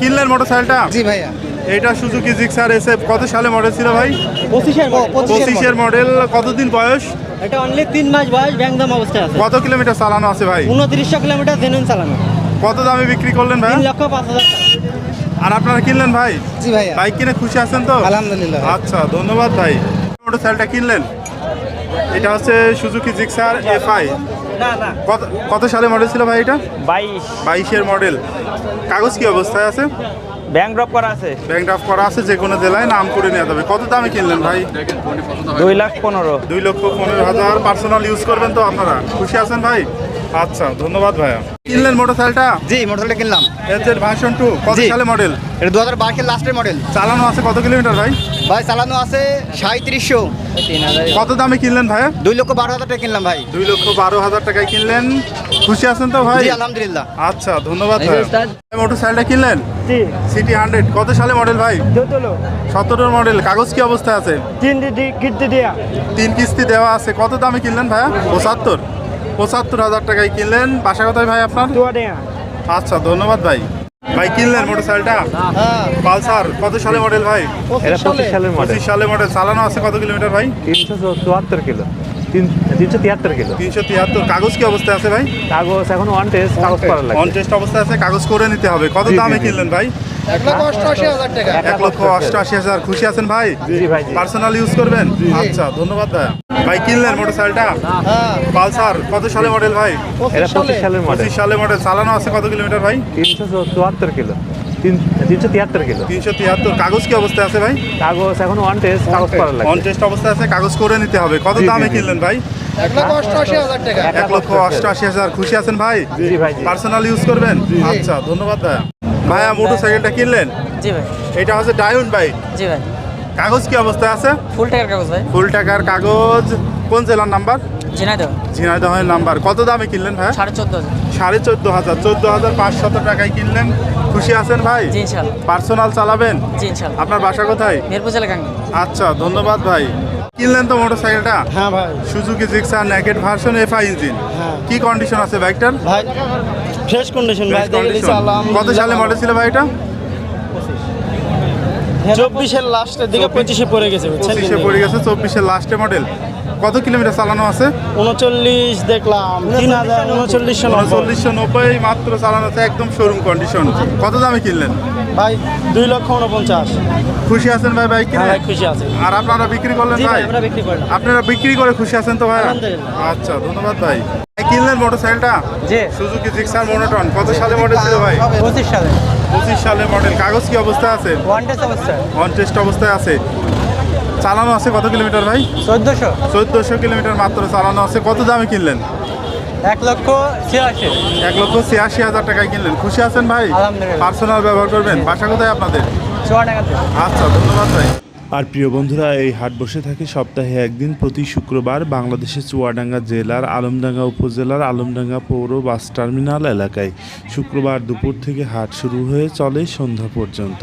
কিনলেন মোটরসাইকেলটা? জি ভাইয়া। এটা সুজুকি জিক্সার এসে কত সালে মডেল ছিল ভাই? পঁচিশের পঁচিশের মডেল কতদিন বয়স? এটা অনলি তিন মাস বয়স ব্যাংকদাম অবস্থায় আছে। কত কিলোমিটার চালানো আছে ভাই? উনত্রিশশো কিলোমিটার জেনুইন চালানো। কত দামে বিক্রি করলেন ভাই? লক্ষ পাঁচ হাজার আর আপনারা কিনলেন ভাই? জি ভাইয়া। বাইক কিনে খুশি আছেন তো? আলহামদুলিল্লাহ আচ্ছা ধন্যবাদ ভাই। মোটরসাইকেলটা কিনলেন? এটা হচ্ছে সুজুকি জিক্সার এফআই। কত কত সালে মডেল ছিল ভাই এটা? বাইশ। বাইশের মডেল কাগজ কি অবস্থায় আছে? ব্যাংক ড্রপ করা আছে। ব্যাংক ড্রপ করা আছে যে কোনো জেলায় নাম করে নেওয়া যাবে। কত দামে কিনলেন ভাই? দুই লাখ পনেরো। দুই লক্ষ পনেরো হাজার। পার্সোনাল ইউজ করবেন তো আপনারা। খুশি আছেন ভাই? আচ্ছা ধন্যবাদ ভাইয়া। কিনলেন মোটরসাইকেলটা? জি মোটরসাইকেল কিনলাম। এজের ভার্সন টু কত। সালে মডেল এটা দু হাজার বাইশের লাস্টের মডেল চালানো আছে কত কিলোমিটার ভাই? ভাই চালানো আছে সাঁত্রিশশো কত দামে কিনলেন ভাইয়া? দুই লক্ষ বারো হাজার টাকা কিনলাম ভাই। দুই লক্ষ বারো হাজার টাকায় কিনলেন। খুশি আছেন তো ভাই? জি আলহামদুলিল্লাহ। আচ্ছা ধন্যবাদ ভাই মোটরসাইকেলটা কিনলেন? জি। সিটি হান্ড্রেড কত সালে মডেল ভাই? সতেরোর মডেল কাগজ কি অবস্থায় আছে? তিন কীর্তি দিয়া। তিন কিস্তি দেওয়া আছে কত দামে কিনলেন ভাইয়া? পঁচাত্তর পঁচাত্তর হাজার টাকায় কিনলেন। বাসা কোথায় ভাই আপনার? আচ্ছা ধন্যবাদ ভাই। ভাই কিনলেন মোটরসাইকেলটা? হ্যাঁ। পালসার কত সালে মডেল ভাই? এটা পঁচিশ সালের মডেল পঁচিশ মডেল চালানো আছে কত কিলোমিটার ভাই? তিনশো চুয়াত্তর কিলো। তিন তিনশো তিয়াত্তর কিলো। তিনশো তিয়াত্তর। কাগজ কি অবস্থায় আছে ভাই? কাগজ এখন ওয়ান টেস্ট কাগজ করা অন টেস্ট অবস্থায় আছে কাগজ করে নিতে হবে। কত দামে কিনলেন ভাই? এক লক্ষ অষ্টআশি হাজার খুশি আছেন ভাই? জি পার্সোনাল ইউজ করবেন? আচ্ছা ধন্যবাদ ভাই। ভাই কিনলেন মোটরসাইকেলটা? হ্যাঁ। পালসার কত সালে মডেল ভাই? এটা পঁচিশ সালের মডেল পঁচিশ সালে মডেল চালানো আছে কত কিলোমিটার ভাই? তিনশো চুয়াত্তর কিলো। তিন তিনশো তিয়াত্তর কিলো। তিনশো তিয়াত্তর। কাগজ কি অবস্থায় আছে ভাই? কাগজ এখন ওয়ান টেস্ট কাগজ করা অন টেস্ট অবস্থায় আছে কাগজ করে নিতে হবে। কত দামে কিনলেন ভাই? এক লক্ষ অষ্টআশি হাজার খুশি আছেন ভাই? ভাই পার্সোনাল ইউজ করবেন? আচ্ছা ধন্যবাদ ভাইয়া ভাইয়া মোটরসাইকেলটা কিনলেন? জি ভাই। এটা হচ্ছে ডায়ন বাইক জি ভাই। কাগজ কি অবস্থায় আছে? ফুল টাকার কাগজ ভাই। ফুল টাকার কাগজ। কোন জেলার নাম্বার? ঝিনাইদহ। ঝিনাইদহের নাম্বার। কত দামে কিনলেন ভাই? সাড়ে চোদ্দ হাজার। সাড়ে চোদ্দ হাজার। চোদ্দ হাজার পাঁচশত টাকায় কিনলেন। খুশি আছেন ভাই? জি পার্সোনাল চালাবেন? আপনার বাসা কোথায়? মিরপুর জেলা আচ্ছা ধন্যবাদ ভাই। কিনলেন তো মোটরসাইকেলটা? হ্যাঁ ভাই। Suzuki Gixxer naked version FI engine. হ্যাঁ। কি কন্ডিশন আছে বাইকটার ভাই ফ্রেশ কন্ডিশন ভাই কত সালে মডেল ছিল ভাই এটা চব্বিশের লাস্টের দিকে পঁচিশে পড়ে গেছে পঁচিশে পড়ে গেছে চব্বিশের লাস্টে মডেল কত কিলোমিটার চালানো আছে? উনচল্লিশ দেখলাম তিন হাজার উনচল্লিশশো নব্বই। চল্লিশশো নব্বই মাত্র চালানো আছে একদম শোরুম কন্ডিশন কত দামে কিনলেন? ভাই দুই লক্ষ উনপঞ্চাশ খুশি আছেন ভাই বাইক কিনে? হ্যাঁ ভাই খুশি আছে। আর আপনারা বিক্রি করলেন ভাই? ভাই আমরা বিক্রি করি আপনারা বিক্রি করে খুশি আছেন তো ভাই আচ্ছা ধন্যবাদ ভাই। ভাই, কিনলেন মোটরসাইকেলটা? জি। সুজুকি জিক্সার মোনোটন কত সালে মডেল ছিল ভাই? পঁচিশ সালে। পঁচিশ সালে মডেল কাগজ কি অবস্থায় আছে? ওয়ান টেস্ট অবস্থা অন টেস্ট অবস্থায় আছে। চালানো আছে কত কিলোমিটার ভাই? চোদ্দোশো। চোদ্দশো কিলোমিটার মাত্র চালানো আছে। কত দামে কিনলেন? এক লক্ষ ছিয়াশি। এক লক্ষ ছিয়াশি হাজার টাকায় কিনলেন। খুশি আছেন ভাই? আলহামদুলিল্লাহ। পার্সোনাল ব্যবহার করবেন। বাসা কোথায় আপনাদের? আচ্ছা ধন্যবাদ ভাই। আর প্রিয় বন্ধুরা এই হাট বসে থাকে সপ্তাহে একদিন প্রতি শুক্রবার বাংলাদেশের চুয়াডাঙ্গা জেলার আলমডাঙ্গা উপজেলার আলমডাঙ্গা পৌর বাস টার্মিনাল এলাকায়। শুক্রবার দুপুর থেকে হাট শুরু হয়ে চলে সন্ধ্যা পর্যন্ত।